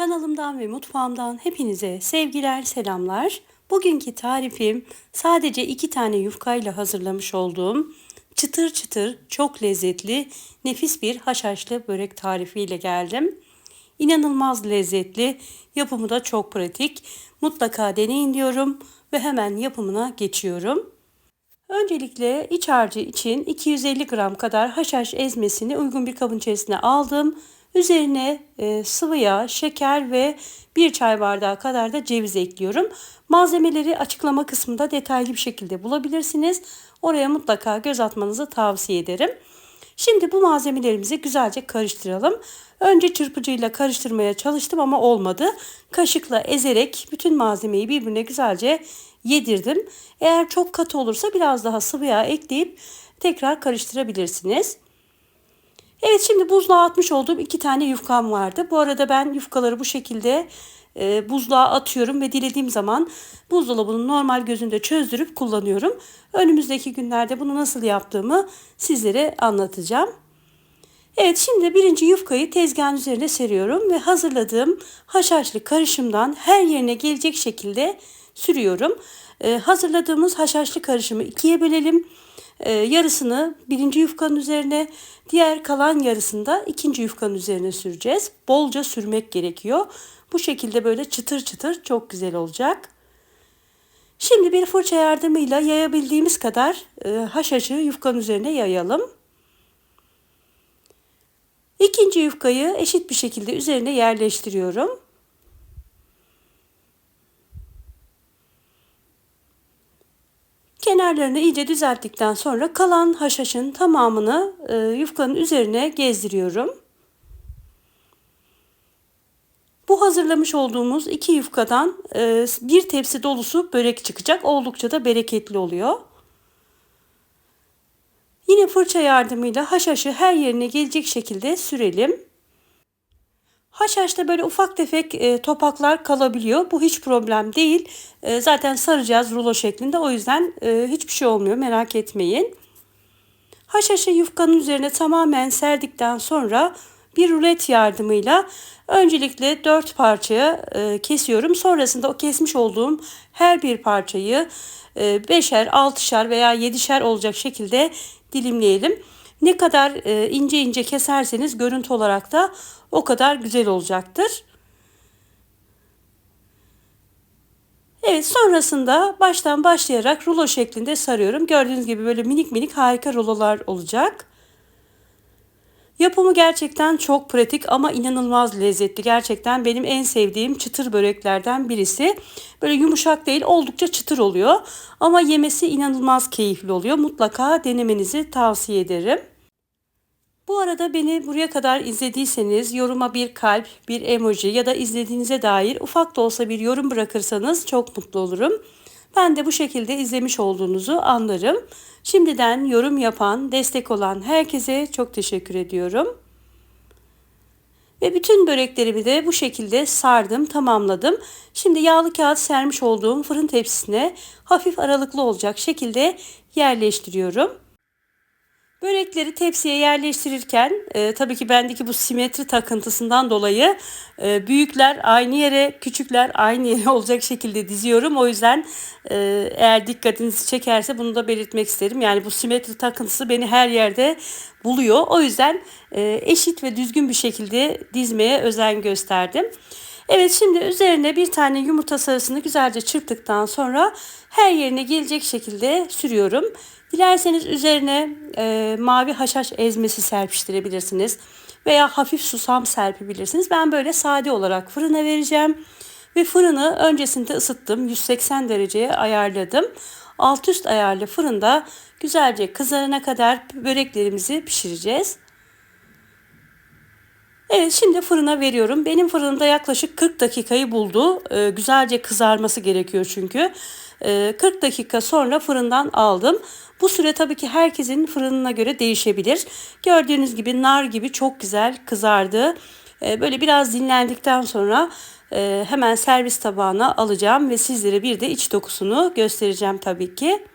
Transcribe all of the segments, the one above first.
Kanalımdan ve mutfağımdan hepinize sevgiler, selamlar. Bugünkü tarifim sadece iki tane yufkayla hazırlamış olduğum çıtır çıtır çok lezzetli nefis bir haşhaşlı börek tarifiyle geldim. İnanılmaz lezzetli, yapımı da çok pratik. Mutlaka deneyin diyorum ve hemen yapımına geçiyorum. Öncelikle iç harcı için 250 gram kadar haşhaş ezmesini uygun bir kabın içerisine aldım. Üzerine e, sıvı yağ, şeker ve bir çay bardağı kadar da ceviz ekliyorum. Malzemeleri açıklama kısmında detaylı bir şekilde bulabilirsiniz. Oraya mutlaka göz atmanızı tavsiye ederim. Şimdi bu malzemelerimizi güzelce karıştıralım. Önce çırpıcıyla karıştırmaya çalıştım ama olmadı. Kaşıkla ezerek bütün malzemeyi birbirine güzelce yedirdim. Eğer çok katı olursa biraz daha sıvı yağ ekleyip tekrar karıştırabilirsiniz. Evet şimdi buzluğa atmış olduğum iki tane yufkam vardı. Bu arada ben yufkaları bu şekilde e, buzluğa atıyorum ve dilediğim zaman buzdolabının normal gözünde çözdürüp kullanıyorum. Önümüzdeki günlerde bunu nasıl yaptığımı sizlere anlatacağım. Evet şimdi birinci yufkayı tezgahın üzerine seriyorum ve hazırladığım haşhaşlı karışımdan her yerine gelecek şekilde sürüyorum. Ee, hazırladığımız haşhaşlı karışımı ikiye bölelim. Ee, yarısını birinci yufkanın üzerine, diğer kalan yarısını da ikinci yufkanın üzerine süreceğiz. Bolca sürmek gerekiyor. Bu şekilde böyle çıtır çıtır çok güzel olacak. Şimdi bir fırça yardımıyla yayabildiğimiz kadar e, haşhaşı yufkanın üzerine yayalım. İkinci yufkayı eşit bir şekilde üzerine yerleştiriyorum. Kenarlarını iyice düzelttikten sonra kalan haşhaşın tamamını e, yufkanın üzerine gezdiriyorum. Bu hazırlamış olduğumuz iki yufkadan e, bir tepsi dolusu börek çıkacak. Oldukça da bereketli oluyor. Yine fırça yardımıyla haşhaşı her yerine gelecek şekilde sürelim. Haşhaşta böyle ufak tefek e, topaklar kalabiliyor. Bu hiç problem değil. E, zaten saracağız rulo şeklinde. O yüzden e, hiçbir şey olmuyor merak etmeyin. Haşhaşı yufkanın üzerine tamamen serdikten sonra bir rulet yardımıyla öncelikle dört parçaya e, kesiyorum. Sonrasında o kesmiş olduğum her bir parçayı e, beşer, altışar veya yedişer olacak şekilde dilimleyelim. Ne kadar e, ince ince keserseniz görüntü olarak da o kadar güzel olacaktır. Evet sonrasında baştan başlayarak rulo şeklinde sarıyorum. Gördüğünüz gibi böyle minik minik harika rulolar olacak. Yapımı gerçekten çok pratik ama inanılmaz lezzetli. Gerçekten benim en sevdiğim çıtır böreklerden birisi. Böyle yumuşak değil oldukça çıtır oluyor. Ama yemesi inanılmaz keyifli oluyor. Mutlaka denemenizi tavsiye ederim. Bu arada beni buraya kadar izlediyseniz yoruma bir kalp, bir emoji ya da izlediğinize dair ufak da olsa bir yorum bırakırsanız çok mutlu olurum. Ben de bu şekilde izlemiş olduğunuzu anlarım. Şimdiden yorum yapan, destek olan herkese çok teşekkür ediyorum. Ve bütün böreklerimi de bu şekilde sardım, tamamladım. Şimdi yağlı kağıt sermiş olduğum fırın tepsisine hafif aralıklı olacak şekilde yerleştiriyorum. Börekleri tepsiye yerleştirirken e, tabii ki bendeki bu simetri takıntısından dolayı e, büyükler aynı yere, küçükler aynı yere olacak şekilde diziyorum. O yüzden e, eğer dikkatinizi çekerse bunu da belirtmek isterim. Yani bu simetri takıntısı beni her yerde buluyor. O yüzden e, eşit ve düzgün bir şekilde dizmeye özen gösterdim. Evet şimdi üzerine bir tane yumurta sarısını güzelce çırptıktan sonra her yerine gelecek şekilde sürüyorum. Dilerseniz üzerine e, mavi haşhaş ezmesi serpiştirebilirsiniz veya hafif susam serpebilirsiniz. Ben böyle sade olarak fırına vereceğim ve fırını öncesinde ısıttım. 180 dereceye ayarladım. Alt üst ayarlı fırında güzelce kızarana kadar böreklerimizi pişireceğiz. Evet şimdi fırına veriyorum. Benim fırında yaklaşık 40 dakikayı buldu. Ee, güzelce kızarması gerekiyor çünkü. Ee, 40 dakika sonra fırından aldım. Bu süre tabii ki herkesin fırınına göre değişebilir. Gördüğünüz gibi nar gibi çok güzel kızardı. Ee, böyle biraz dinlendikten sonra e, hemen servis tabağına alacağım ve sizlere bir de iç dokusunu göstereceğim tabii ki.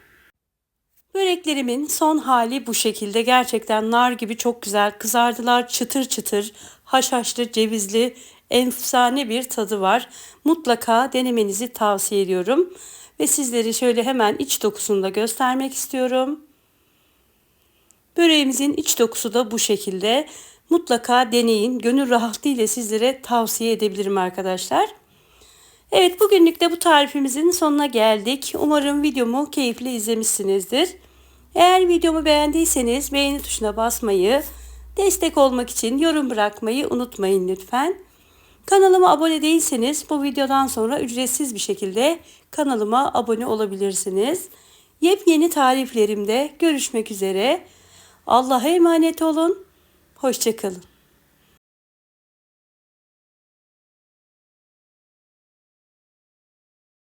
Böreklerimin son hali bu şekilde. Gerçekten nar gibi çok güzel kızardılar. Çıtır çıtır, haşhaşlı, cevizli. efsane bir tadı var. Mutlaka denemenizi tavsiye ediyorum. Ve sizleri şöyle hemen iç dokusunu da göstermek istiyorum. Böreğimizin iç dokusu da bu şekilde. Mutlaka deneyin. Gönül rahatlığıyla sizlere tavsiye edebilirim arkadaşlar. Evet bugünlük de bu tarifimizin sonuna geldik. Umarım videomu keyifle izlemişsinizdir. Eğer videomu beğendiyseniz beğeni tuşuna basmayı, destek olmak için yorum bırakmayı unutmayın lütfen. Kanalıma abone değilseniz bu videodan sonra ücretsiz bir şekilde kanalıma abone olabilirsiniz. Yepyeni tariflerimde görüşmek üzere. Allah'a emanet olun. Hoşçakalın.